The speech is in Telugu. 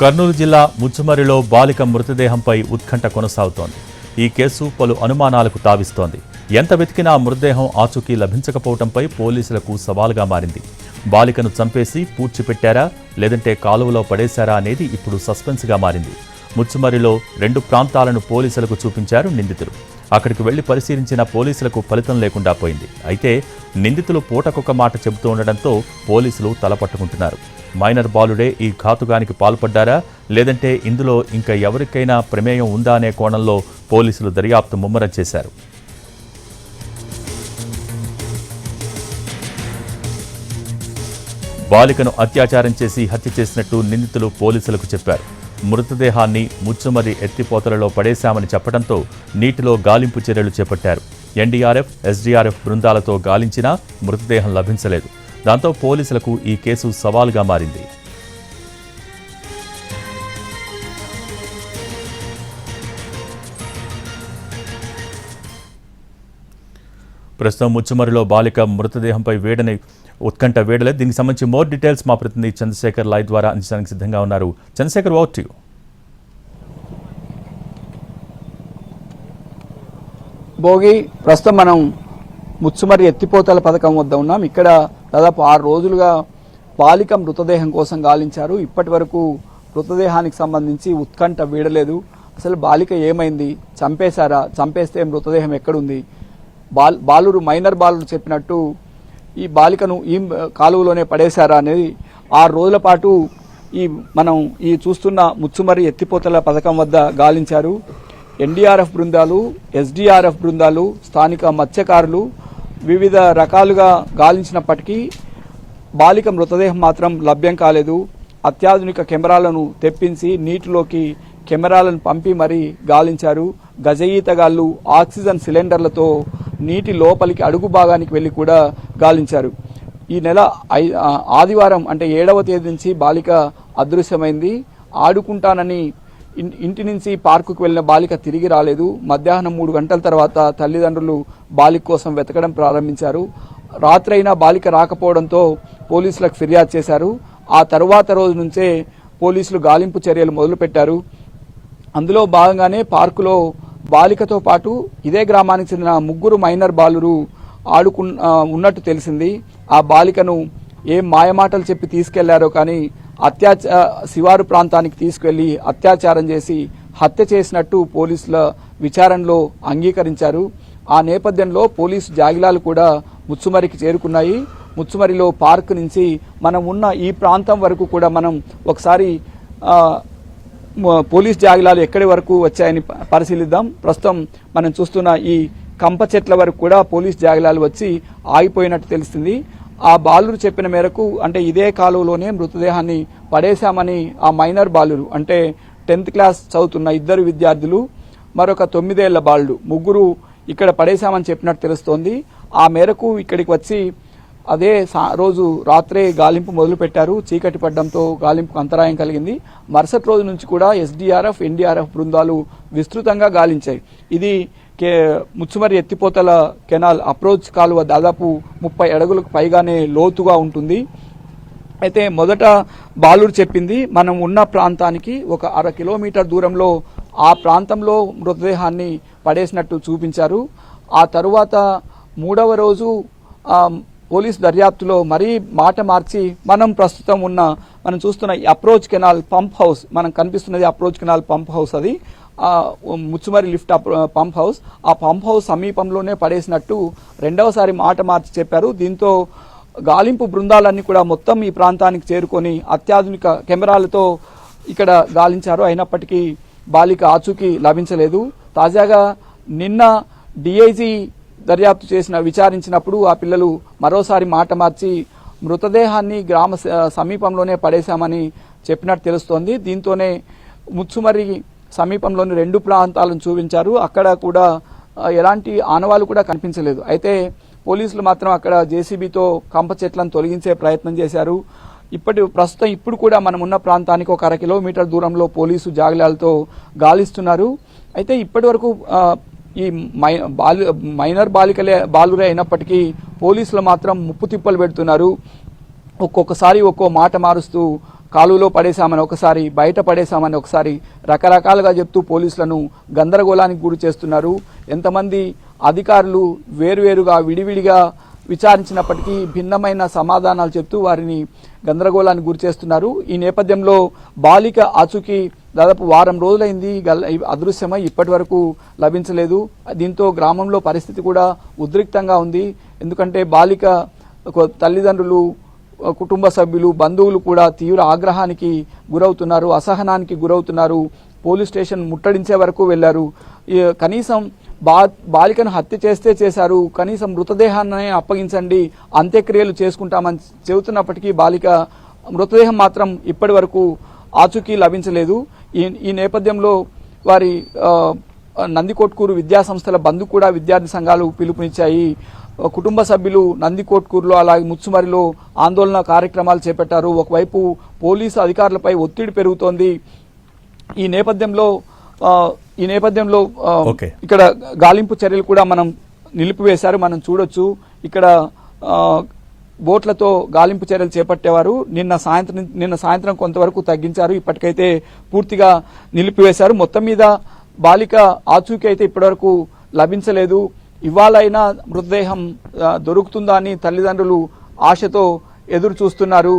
కర్నూలు జిల్లా ముచ్చుమరిలో బాలిక మృతదేహంపై ఉత్కంఠ కొనసాగుతోంది. ఈ కేసు పలు అనుమానాలకు తావిస్తోంది. ఎంత వెతికినా మృతదేహం ఆచూకీ లభించకపోవడంపై పోలీసులకు సవాల్గా మారింది. బాలికను చంపేసి పూడ్చిపెట్టారా లేదంటే కాలువలో పడేశారా అనేది ఇప్పుడు సస్పెన్స్గా మారింది. ముచ్చుమరిలో రెండు ప్రాంతాలను పోలీసులకు చూపించారు నిందితులు. అక్కడికి వెళ్ళి పరిశీలించిన పోలీసులకు ఫలితం లేకుండా పోయింది. అయితే నిందితులు పూటకొక మాట చెబుతూ ఉండడంతో పోలీసులు తలపట్టుకుంటున్నారు. మైనర్ బాలుడే ఈ ఘాతుకానికి పాల్పడ్డారా? లేదంటే ఇందులో ఇంకా ఎవరికైనా ప్రమేయం ఉందా అనే కోణంలో పోలీసులు దర్యాప్తు ముమ్మరం చేశారు. బాలికను అత్యాచారం చేసి హత్య చేసినట్టు నిందితులు పోలీసులకు చెప్పారు. మృతదేహాన్ని ముచ్చుమరి ఎత్తిపోతలలో పడేశామని చెప్పడంతో నీటిలో గాలింపు చర్యలు చేపట్టారు. ఎన్డీఆర్ఎఫ్ ఎస్డీఆర్ఎఫ్ బృందాలతో గాలించినా మృతదేహం లభించలేదు. దాంతో పోలీసులకు ఈ కేసు సవాలుగా మారింది. ప్రస్తుతం ముచ్చుమరిలో బాలిక మృతదేహంపై వేడని ఉత్కంఠ వేడలే దీనికి సంబంధించి మోర్ డీటెయిల్స్ మా ప్రతినిధి చంద్రశేఖర్ లైవ్ ద్వారా అందించడానికి సిద్ధంగా ఉన్నారు. చంద్రశేఖర్ ఓవర్ యూ భోగి ప్రస్తుతం మనం ముచ్చుమరి ఎత్తిపోతల పథకం వద్ద ఉన్నాం. ఇక్కడ దాదాపు ఆరు రోజులుగా బాలిక మృతదేహం కోసం గాలించారు. ఇప్పటి వరకు మృతదేహానికి సంబంధించి ఉత్కంఠ వీడలేదు. అసలు బాలిక ఏమైంది? చంపేశారా? చంపేస్తే మృతదేహం ఎక్కడుంది? బాల్ బాలురు మైనర్ బాలురు చెప్పినట్టు ఈ బాలికను ఈ కాలువలోనే పడేశారా అనేది ఆరు రోజుల పాటు ఈ మనం ఈ చూస్తున్న ముచ్చుమరి ఎత్తిపోతల పథకం వద్ద గాలించారు. ఎన్డీఆర్ఎఫ్ బృందాలు ఎస్డీఆర్ఎఫ్ బృందాలు స్థానిక మత్స్యకారులు వివిధ రకాలుగా గాలించినప్పటికీ బాలిక మృతదేహం మాత్రం లభ్యం కాలేదు. అత్యాధునిక కెమెరాలను తెప్పించి నీటిలోకి కెమెరాలను పంపి మరీ గాలించారు. గజ ఆక్సిజన్ సిలిండర్లతో నీటి లోపలికి అడుగు భాగానికి వెళ్ళి కూడా గాలించారు. ఈ నెల ఐ- ఆదివారం అంటే ఏడవ తేదీ నుంచి బాలిక అదృశ్యమైంది. ఆడుకుంటానని ఇంటి నుంచి పార్కుకు వెళ్ళిన బాలిక తిరిగి రాలేదు. మధ్యాహ్నం మూడు గంటల తర్వాత తల్లిదండ్రులు బాలిక కోసం వెతకడం ప్రారంభించారు. రాత్రైనా బాలిక రాకపోవడంతో పోలీసులకు ఫిర్యాదు చేశారు. ఆ తరువాత రోజు నుంచే పోలీసులు గాలింపు చర్యలు మొదలుపెట్టారు. అందులో భాగంగానే పార్కులో బాలికతో పాటు ఇదే గ్రామానికి చెందిన ముగ్గురు మైనర్ బాలురు ఆడుకు ఉన్నట్టు తెలిసింది. ఆ బాలికను ఏం మాయమాటలు చెప్పి తీసుకెళ్ళారో కానీ అత్యాచా శివారు ప్రాంతానికి తీసుకెళ్ళి అత్యాచారం చేసి హత్య చేసినట్టు పోలీసుల విచారణలో అంగీకరించారు. ఆ నేపథ్యంలో పోలీసు జాగిలాలు కూడా ముచ్చుమరికి చేరుకున్నాయి. ముచ్చుమరిలో పార్క్ నుంచి మనం ఉన్న ఈ ప్రాంతం వరకు కూడా మనం ఒకసారి పోలీస్ జాగిలాలు ఎక్కడి వరకు వచ్చాయని పరిశీలిద్దాం. ప్రస్తుతం మనం చూస్తున్న ఈ కంప చెట్ల వరకు కూడా పోలీస్ జాగిలాలు వచ్చి ఆగిపోయినట్టు తెలుస్తుంది. ఆ బాలురు చెప్పిన మేరకు అంటే ఇదే కాలువలోనే మృతదేహాన్ని పడేశామని ఆ మైనర్ బాలురు అంటే టెన్త్ క్లాస్ చదువుతున్న ఇద్దరు విద్యార్థులు మరొక తొమ్మిదేళ్ళ బాలుడు ముగ్గురు ఇక్కడ పడేశామని చెప్పినట్టు తెలుస్తోంది. ఆ మేరకు ఇక్కడికి వచ్చి అదే సా- రోజు రాత్రే గాలింపు మొదలుపెట్టారు. చీకటి పడ్డంతో గాలింపుకు అంతరాయం కలిగింది. మరుసటి రోజు నుంచి కూడా ఎస్డీఆర్ఎఫ్ ఎన్డీఆర్ఎఫ్ బృందాలు విస్తృతంగా గాలించాయి. ఇది కే ముచ్చుమరి ఎత్తిపోతల కెనాల్ అప్రోచ్ కాలువ దాదాపు ముప్పై అడుగులకు పైగానే లోతుగా ఉంటుంది. అయితే మొదట బాలురు చెప్పింది మనం ఉన్న ప్రాంతానికి ఒక అర కిలోమీటర్ దూరంలో ఆ ప్రాంతంలో మృతదేహాన్ని పడేసినట్టు చూపించారు. ఆ తరువాత మూడవ రోజు పోలీస్ దర్యాప్తులో మరీ మాట మార్చి మనం ప్రస్తుతం ఉన్న మనం చూస్తున్న అప్రోచ్ కెనాల్ పంప్ హౌస్ మనం కనిపిస్తున్నది అప్రోచ్ కెనాల్ పంప్ హౌస్ అది. Muchumarri lift pump house. ఆ పంప్ హౌస్ సమీపంలోనే పడేసినట్టు రెండవసారి మాట మార్చి చెప్పారు. దీంతో గాలింపు బృందాలన్నీ కూడా మొత్తం ఈ ప్రాంతానికి చేరుకొని అత్యాధునిక కెమెరాలతో ఇక్కడ గాలించారు. అయినప్పటికీ బాలిక ఆచూకీ లభించలేదు. తాజాగా నిన్న డిఐజీ దర్యాప్తు చేసిన విచారించినప్పుడు ఆ పిల్లలు మరోసారి మాట మార్చి మృతదేహాన్ని గ్రామ సమీపంలోనే పడేశామని చెప్పినట్టు తెలుస్తోంది. దీంతోనే ముచ్చుమరి సమీపంలోని రెండు ప్రాంతాలను చూపించారు. అక్కడ కూడా ఎలాంటి ఆనవాలు కూడా కనిపించలేదు. అయితే పోలీసులు మాత్రం అక్కడ జేసీబీతో కంప చెట్లను తొలగించే ప్రయత్నం చేశారు. ఇప్పటి ప్రస్తుతం ఇప్పుడు కూడా మనం ఉన్న ప్రాంతానికి ఒక అర కిలోమీటర్ దూరంలో పోలీసు జాగ్రత్తలతో గాలిస్తున్నారు. అయితే ఇప్పటి వరకు ఈ మై బాలు మైనర్ బాలికలే బాలురే అయినప్పటికీ పోలీసులు మాత్రం ముప్పు తిప్పలు పెడుతున్నారు. ఒక్కొక్కసారి ఒక్కో మాట మారుస్తూ కాలువలో పడేశామని ఒకసారి బయట పడేశామని ఒకసారి రకరకాలుగా చెప్తూ పోలీసులను గందరగోళానికి గురి చేస్తున్నారు. ఎంతమంది అధికారులు వేరువేరుగా విడివిడిగా విచారించినప్పటికీ భిన్నమైన సమాధానాలు చెప్తూ వారిని గందరగోళానికి గురి చేస్తున్నారు. ఈ నేపథ్యంలో బాలిక ఆచూకీ దాదాపు వారం రోజులైంది. అదృశ్యమై ఇప్పటి వరకు లభించలేదు. దీంతో గ్రామంలో పరిస్థితి కూడా ఉద్రిక్తంగా ఉంది. ఎందుకంటే బాలిక తల్లిదండ్రులు కుటుంబ సభ్యులు బంధువులు కూడా తీవ్ర ఆగ్రహానికి గురవుతున్నారు అసహనానికి గురవుతున్నారు పోలీస్ స్టేషన్ ముట్టడించే వరకు వెళ్ళారు కనీసం బా బాలికను హత్య చేస్తే చేశారు కనీసం మృతదేహాన్ని అప్పగించండి అంత్యక్రియలు చేసుకుంటామని చెబుతున్నప్పటికీ బాలిక మృతదేహం మాత్రం ఇప్పటి వరకు ఆచూకీ లభించలేదు. ఈ ఈ నేపథ్యంలో వారి నందికొట్కూరు విద్యాసంస్థల బంధు కూడా విద్యార్థి సంఘాలు పిలుపునిచ్చాయి. కుటుంబ సభ్యులు నందికొట్కూరులో అలాగే ముచ్చుమరిలో ఆందోళన కార్యక్రమాలు చేపట్టారు. ఒకవైపు పోలీసు అధికారులపై ఒత్తిడి పెరుగుతోంది. ఈ నేపథ్యంలో ఈ నేపథ్యంలో. ఇక్కడ గాలింపు చర్యలు కూడా మనం నిలిపివేశారు. మనం చూడొచ్చు. ఇక్కడ బోట్లతో గాలింపు చర్యలు చేపట్టేవారు. నిన్న సాయంత్రం నిన్న సాయంత్రం కొంతవరకు తగ్గించారు. ఇప్పటికైతే పూర్తిగా నిలిపివేశారు. మొత్తం మీద బాలిక ఆచూకీ అయితే ఇప్పటివరకు లభించలేదు. ఇవాళైనా మృతదేహం దొరుకుతుందా అని తల్లిదండ్రులు ఆశతో ఎదురు చూస్తున్నారు